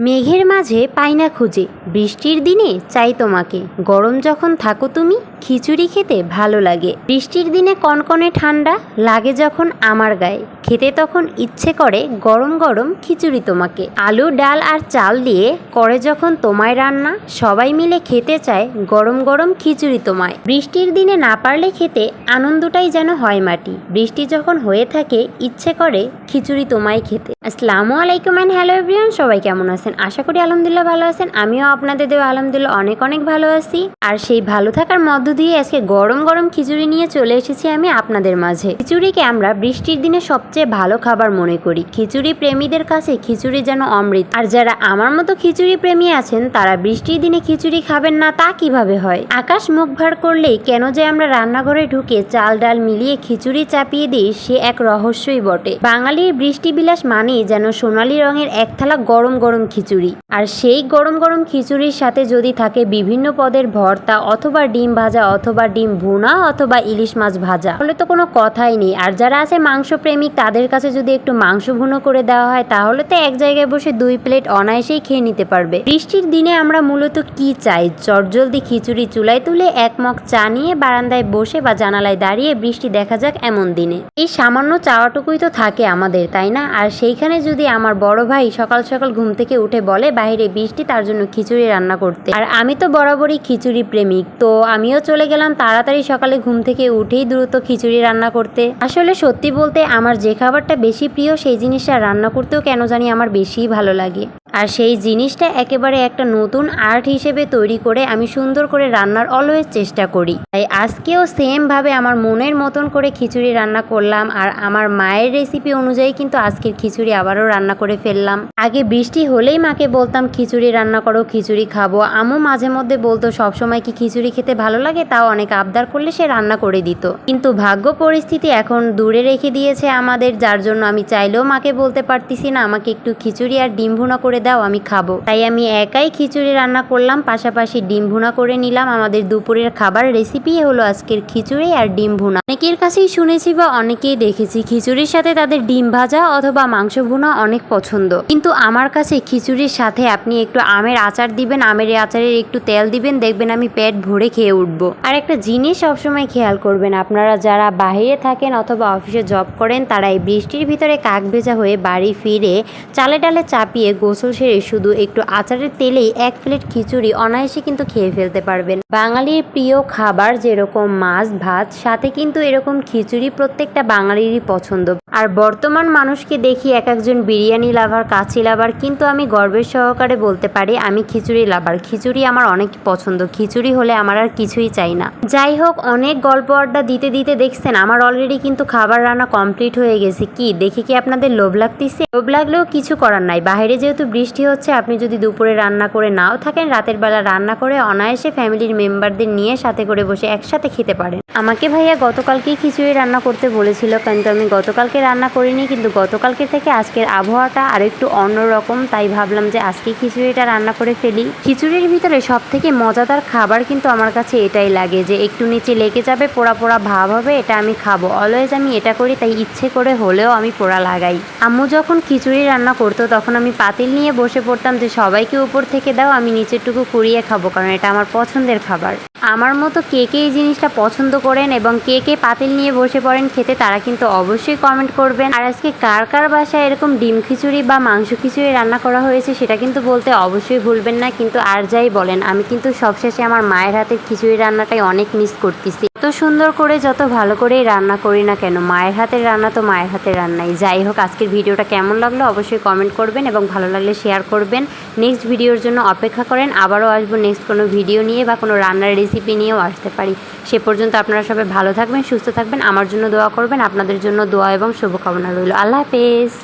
মেঘের মাঝে পাই না খুঁজে। বৃষ্টির দিনে চাই তোমাকে। গরম যখন থাকো তুমি, খিচুড়ি খেতে ভালো লাগে। বৃষ্টির দিনে কনকনে ঠান্ডা, লাগে যখন আমার গায়ে। খেতে তখন ইচ্ছে করে গরম গরম খিচুড়ি তোমাকে। আলু, ডাল আর চাল দিয়ে করে যখন তোমায় রান্না, সবাই মিলে খেতে চায় গরম গরম খিচুড়ি তোমায়। বৃষ্টির দিনে না পারলে খেতে আনন্দটাই যেন হয় মাটি। বৃষ্টি যখন হয়ে থাকে, ইচ্ছে করে খিচুড়ি তোমায় খেতে। আসসালামু আলাইকুম অ্যান্ড হ্যালো এভরিওয়ান সবাই কেমন আছেন? আশা করি আলহামদুলিল্লাহ ভালো আছেন। আমিও আপনাদের দেওয়া আলহামদুলিল্লাহ অনেক অনেক ভালো আছি। আর সেই ভালো থাকার মধ্য দিয়ে আজকে গরম গরম খিচুড়ি নিয়ে চলে এসেছি আমি আপনাদের মাঝে। খিচুড়িকে আমরা বৃষ্টির দিনে সবচেয়ে ভালো খাবার মনে করি। খিচুড়ি প্রেমীদের কাছে খিচুড়ি যেন অমৃত। আর যারা আমার মতো খিচুড়ি প্রেমী আছেন, তারা বৃষ্টির দিনে খিচুড়ি খাবেন না, তা কীভাবে হয়? আকাশ মুখ ভার করলেই কেন যে আমরা রান্নাঘরে ঢুকে চাল ডাল মিলিয়ে খিচুড়ি চাপিয়ে দিই, সে এক রহস্যই বটে। বৃষ্টি বিলাস মানেই যেন সোনালী রঙের এক থালা গরম গরম খিচুড়ি। আর সেই গরম গরম খিচুড়ির সাথে যদি থাকে বিভিন্ন পদের ভর্তা অথবা ডিম ভাজা অথবা ডিম ভুনা অথবা ইলিশ মাছ ভাজা। তাহলে তো কোনো কথাই নেই। আর যারা আছে মাংস প্রেমিক তাদের কাছে যদি একটু মাংস ভুনো করে দেওয়া হয়, তাহলে তো এক জায়গায় বসে দুই প্লেট অনায়াসেই খেয়ে নিতে পারবে। বৃষ্টির দিনে আমরা মূলত কি চাই? চটজলদি খিচুড়ি চুলায় তুলে এক মগ চা নিয়ে বারান্দায় বসে বা জানালায় দাঁড়িয়ে বৃষ্টি দেখা যাক এমন দিনে। এই সামান্য চাওয়াটুকুই তো থাকে আমাদের তাই না? আর সেইখানে যদি আমার বড় ভাই সকাল সকাল ঘুম থেকে উঠে বলে বাইরে বৃষ্টি, তার জন্য খিচুড়ি রান্না করতে। আর আমি তো বরাবরই খিচুড়ি প্রেমিক, তো আমিও চলে গেলাম তাড়াতাড়ি সকালে ঘুম থেকে উঠেই দ্রুত খিচুড়ি রান্না করতে। আসলে সত্যি বলতে আমার যে খাবারটা বেশি প্রিয়, সেই জিনিসটা রান্না করতেও কেন জানি আমার বেশিই ভালো লাগে। আর সেই জিনিসটা একেবারে একটা নতুন আর্ট হিসেবে তৈরি করে আমি সুন্দর করে রান্নার অলওয়েজ চেষ্টা করি। তাই আজকেও সেমভাবে আমার মনের মতন করে খিচুড়ি রান্না করলাম আর আমার মায়ের রেসিপি অনুযায়ী কিন্তু আজকের খিচুড়ি আবারও রান্না করে ফেললাম। আগে বৃষ্টি হলেই মাকে বলতাম, খিচুড়ি রান্না করো, খিচুড়ি খাব। আমও মাঝে মধ্যে বলতো, সবসময় কি খিচুড়ি খেতে ভালো লাগে? তাও অনেক আবদার করলে সে রান্না করে দিত। কিন্তু ভাগ্য পরিস্থিতি এখন দূরে রেখে দিয়েছে আমাদের, যার জন্য আমি চাইলেও মাকে বলতে পারতেছি না, আমাকে একটু খিচুড়ি আর ডিম করে দাও, আমি খাব। তাই আমি একাই খিচুড়ি রান্না করলাম, পাশাপাশি ডিম ভুনা করে নিলাম। আমাদের দুপুরের খাবার রেসিপি হলো আজকের খিচুড়ি আর ডিম ভুনা। অনেকের কাছেই শুনেছি বা অনেকেই দেখেছি খিচুড়ির সাথে তাদের ডিম ভাজা অথবা মাংস ভুনা অনেক পছন্দ। কিন্তু আমার কাছে খিচুড়ির সাথে আপনি একটু আমের আচার দিবেন, আমের আচারের একটু তেল দিবেন, দেখবেন আমি পেট ভরে খেয়ে উঠবো। আর একটা জিনিস সবসময় খেয়াল করবেন, আপনারা যারা বাইরে থাকেন অথবা অফিসে জব করেন, তারা এই বৃষ্টির ভিতরে কাক ভেজা হয়ে বাড়ি ফিরে চালে ডালে চাপিয়ে গোসল সেরে শুধু একটু আচারের তেলেই এক প্লেট খিচুড়ি অনায়াসে কিন্তু খেয়ে ফেলতে পারবেন। বাঙালির প্রিয় খাবার যেরকম মাছ, ভাত, সাথে কিন্তু এরকম খিচুড়ি প্রত্যেকটা বাঙালিরই পছন্দ। আর বর্তমান মানুষকে দেখি এক একজন বিরিয়ানি লাভার, কাচি লাভার, কিন্তু আমি গর্বের সহকারে বলতে পারি আমি খিচুড়ি লাভার। খিচুড়ি আমার অনেক পছন্দ, খিচুড়ি হলে আমার আর কিছুই চাই না। যাই হোক, অনেক গল্প আড্ডা দিতে দিতে দেখছেন, আমার অলরেডি কিন্তু খাবার রান্না কমপ্লিট হয়ে গেছে। কি, দেখে কি আপনাদের লোভ লাগতেছে? লোভ লাগলেও কিছু করার নাই। বাইরে যেহেতু বৃষ্টি হচ্ছে, আপনি যদি দুপুরে রান্না করে নাও থাকেন, রাতের বেলা রান্না করে অনায়াসে ফ্যামিলির মেম্বারদের নিয়ে সাথে করে বসে একসাথে খেতে পারেন। আমাকে ভাইয়া গতকালকেই খিচুড়ি রান্না করতে বলেছিল, কিন্তু আমি গতকালকে রান্না করিনি, কিন্তু গতকালকে থেকে আজকের আবহাওয়াটা আর একটু অন্যরকম, তাই ভাবলাম যে আজকে খিচুড়িটা রান্না করে ফেলি। খিচুড়ির ভিতরে সব থেকে মজাদার খাবার কিন্তু আমার কাছে এটাই লাগে যে একটু নিচে লেগে যাবে, পোড়া পোড়া ভাব হবে, এটা আমি খাব। অলওয়েজ আমি এটা করি, তাই ইচ্ছে করে হলেও আমি পোড়া লাগাই। আম্মু যখন খিচুড়ি রান্না করতো, তখন আমি পাতিল নিয়ে বসে পড়তাম যে, সবাইকে উপর থেকে দাও, আমি নিচেরটুকু কুড়িয়ে খাব, কারণ এটা আমার পছন্দের খাবার। আমার মতো কে কে এই জিনিসটা পছন্দ করেন এবং কে কে পাতিল নিয়ে বসে পড়েন খেতে, তারা কিন্তু অবশ্যই কমেন্ট করবেন। আর আজকে কার কার বাসায় এরকম ডিম খিচুড়ি বা মাংস খিচুড়ি রান্না করা হয়েছে সেটা কিন্তু বলতে অবশ্যই ভুলবেন না, কিন্তু আর যাই বলেন, আমি কিন্তু সবশেষে আমার মায়ের হাতের খিচুড়ি রান্নাটাই অনেক মিস করতেছি। যত সুন্দর করে যত ভালো করেই রান্না করি না কেন, মায়ের হাতের রান্না তো মায়ের হাতের রান্নাই। যাই হোক, আজকের ভিডিওটা কেমন লাগল অবশ্যই কমেন্ট করবেন এবং ভালো লাগলে শেয়ার করবেন। নেক্সট ভিডিওর জন্য অপেক্ষা করেন, আবারও আসব নেক্সট কোনো ভিডিও নিয়ে বা কোনো রান্নার রেসিপি নিয়েও আসতে পারি। সে পর্যন্ত আপনারা সবাই ভালো থাকবেন, সুস্থ থাকবেন, আমার জন্য দোয়া করবেন, আপনাদের জন্য দোয়া এবং শুভকামনা রইল। আল্লাহ হাফেজ।